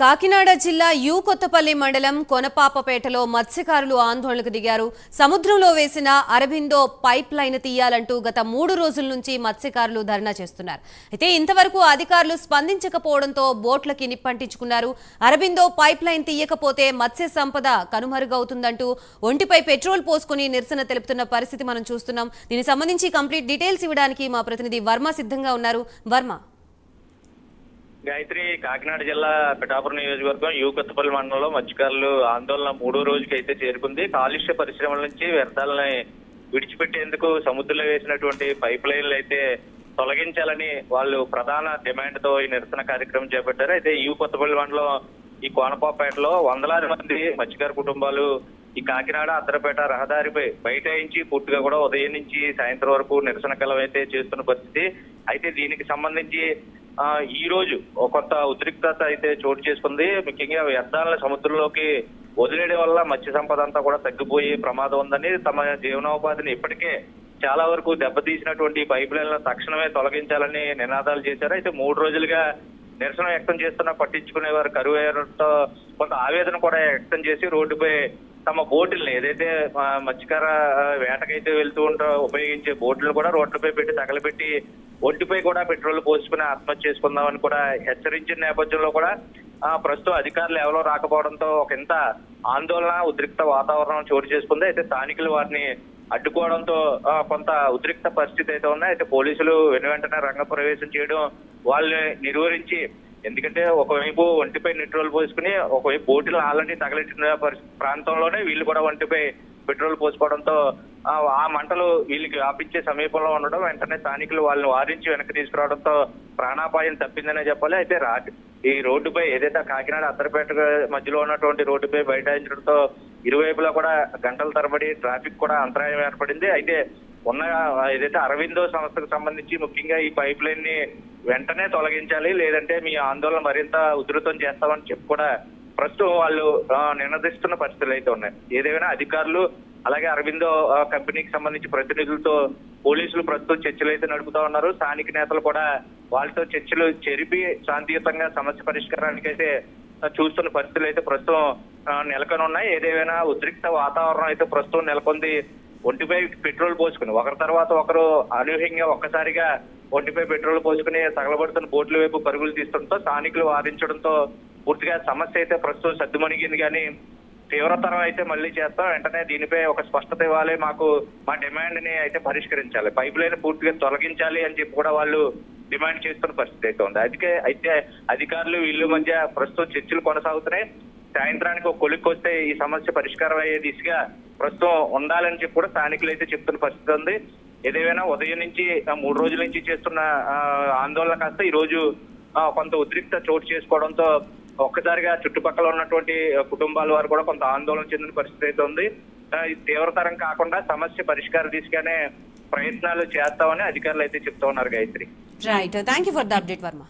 కాకినాడ జిల్లా యూ కొత్తపల్లి మండలం కొనపాపపేటలో మత్స్యకారులు ఆందోళనకు దిగారు. సముద్రంలో వేసిన అరబిందో పైప్ లైన్ తీయాలంటూ గత మూడు రోజుల నుంచి మత్స్యకారులు ధర్నా చేస్తున్నారు. అయితే ఇంతవరకు అధికారులు స్పందించకపోవడంతో బోట్లకి నిప్పంటించుకున్నారు. అరబిందో పైప్ లైన్ తీయకపోతే మత్స్య సంపద కనుమరుగవుతుందంటూ ఒంటిపై పెట్రోల్ పోసుకుని నిరసన తెలుపుతున్న పరిస్థితి మనం చూస్తున్నాం. దీనికి సంబంధించి కంప్లీట్ డీటెయిల్స్ ఇవ్వడానికి మా ప్రతినిధి వర్మ సిద్ధంగా ఉన్నారు. వర్మ. గాయత్రి కాకినాడ జిల్లా పిఠాపురం నియోజకవర్గం యూ కొత్తపల్లి మండలంలో మత్స్యకారులు ఆందోళన మూడో రోజుకి అయితే చేరుకుంది. కాలుష్య పరిశ్రమల నుంచి వ్యర్థాలని విడిచిపెట్టేందుకు సముద్రంలో వేసినటువంటి పైప్ లైన్లు అయితే తొలగించాలని వాళ్ళు ప్రధాన డిమాండ్తో ఈ నిరసన కార్యక్రమం చేపట్టారు. అయితే యూ కొత్తపల్లి మండలం ఈ కోనపాపేటలో వందలాది మంది మత్స్యకార కుటుంబాలు ఈ కాకినాడ అద్దరపేట రహదారిపై బైఠాయించి పూర్తిగా కూడా ఉదయం నుంచి సాయంత్రం వరకు నిరసన కలం అయితే చేస్తున్న పరిస్థితి. అయితే దీనికి సంబంధించి ఈ రోజు కొత్త ఉద్రిక్తత అయితే చోటు చేసుకుంది. ముఖ్యంగా వ్యర్థాలను సముద్రంలోకి వదిలేయడం వల్ల మత్స్య సంపద అంతా కూడా తగ్గిపోయే ప్రమాదం ఉందని తమ జీవనోపాధిని ఇప్పటికే చాలా వరకు దెబ్బతీసినటువంటి పైప్ లైన్లను తక్షణమే తొలగించాలని నినాదాలు చేశారు. అయితే మూడు రోజులుగా నిరసన వ్యక్తం చేస్తున్నా పట్టించుకునే వారు కరువు కొంత ఆవేదన కూడా వ్యక్తం చేసి రోడ్డుపై తమ బోటుల్ని ఏదైతే మత్స్యకార వేటకైతే వెళ్తూ ఉంటా ఉపయోగించే బోట్లను కూడా రోడ్లపై పెట్టి తగలబెట్టి ఒడ్డుపై కూడా పెట్రోల్ పోసుకుని ఆత్మహత్య చేసుకుందామని కూడా హెచ్చరించిన నేపథ్యంలో కూడా ఆ, ప్రస్తుతం అధికారులు ఎవరో రాకపోవడంతో ఒక ఇంత ఆందోళన ఉద్రిక్త వాతావరణం చోటు చేసుకుంది. అయితే స్థానికులు వారిని అడ్డుకోవడంతో కొంత ఉద్రిక్త పరిస్థితి అయితే ఉన్నాయి అయితే పోలీసులు వెను వెంటనే రంగ ప్రవేశం చేయడం వాళ్ళని నిర్వహించి ఎందుకంటే ఒకవైపు ఒంటిపై నిట్రోల్ పోసుకుని ఒకవైపు బోటులు ఆల్రెడీ తగలెట్టిన ప్రాంతంలోనే వీళ్ళు కూడా ఒంటిపై పెట్రోల్ పోసుకోవడంతో ఆ మంటలు వీళ్ళకి వ్యాపించే సమీపంలో ఉండడం వెంటనే స్థానికులు వాళ్ళని వారించి వెనక్కి తీసుకురావడంతో ప్రాణాపాయం తప్పిందనే చెప్పాలి. అయితే రా ఈ రోడ్డుపై ఏదైతే కాకినాడ అద్దరిపేట మధ్యలో ఉన్నటువంటి రోడ్డుపై బైఠాయించడంతో ఇరువైపులా కూడా గంటల తరబడి ట్రాఫిక్ కూడా అంతరాయం ఏర్పడింది. అయితే ఉన్న ఏదైతే అరవిందో సంస్థకు సంబంధించి ముఖ్యంగా ఈ పైప్ లైన్ని వెంటనే తొలగించాలి లేదంటే మీ ఆందోళన మరింత ఉధృతం చేస్తామని చెప్పి కూడా ప్రస్తుతం వాళ్ళు నినదిస్తున్న పరిస్థితులు అయితే ఉన్నాయి. ఏదేమైనా అధికారులు అలాగే అరవిందో కంపెనీకి సంబంధించి ప్రతినిధులతో పోలీసులు ప్రస్తుతం చర్చలు అయితే నడుపుతా ఉన్నారు. స్థానిక నేతలు కూడా వాళ్ళతో చర్చలు చెరిపి శాంతియుతంగా సమస్య పరిష్కారానికి అయితే చూస్తున్న పరిస్థితులు అయితే ప్రస్తుతం నెలకొని ఉన్నాయి. ఏదేమైనా ఉద్రిక్త వాతావరణం అయితే ప్రస్తుతం నెలకొంది. ఒంటిపై పెట్రోల్ పోసుకుని ఒకరి తర్వాత ఒకరు అనూహ్యంగా ఒక్కసారిగా ఒంటిపై పెట్రోల్ పోసుకుని తగలబడుతున్న బోట్ల వైపు పరుగులు తీస్తుండటంతో స్థానికులు వారించడంతో పూర్తిగా సమస్య అయితే ప్రస్తుతం సర్దుమణిగింది కానీ తీవ్రతరం అయితే మళ్ళీ చేస్తాం. వెంటనే దీనిపై ఒక స్పష్టత ఇవ్వాలి. మాకు మా డిమాండ్ని అయితే పరిష్కరించాలి. పైప్ లైన్ పూర్తిగా తొలగించాలి అని చెప్పి కూడా వాళ్ళు డిమాండ్ చేస్తున్న పరిస్థితి అయితే ఉంది. అందుకే అయితే అధికారులు వీళ్ళ మధ్య ప్రస్తుతం చర్చలు కొనసాగుతున్నాయి. సాయంత్రానికి ఒక కొలిక్కి వస్తే ఈ సమస్య పరిష్కారం అయ్యే దిశగా ప్రస్తుతం ఉండాలని చెప్పి కూడా స్థానికులు అయితే చెప్తున్న పరిస్థితి ఉంది. ఏదేమైనా ఉదయం నుంచి మూడు రోజుల నుంచి చేస్తున్న ఆందోళన కాస్త ఈ రోజు కొంత ఉద్రిక్త చోటు చేసుకోవడంతో ఒక్కసారిగా చుట్టుపక్కల ఉన్నటువంటి కుటుంబాల వారు కూడా కొంత ఆందోళన చెందిన పరిస్థితి అయితే ఉంది. తీవ్రతరం కాకుండా సమస్య పరిష్కార దిశగానే ప్రయత్నాలు చేస్తామని అధికారులు అయితే చెప్తా ఉన్నారు Gayatri. Right thank you for the update Varma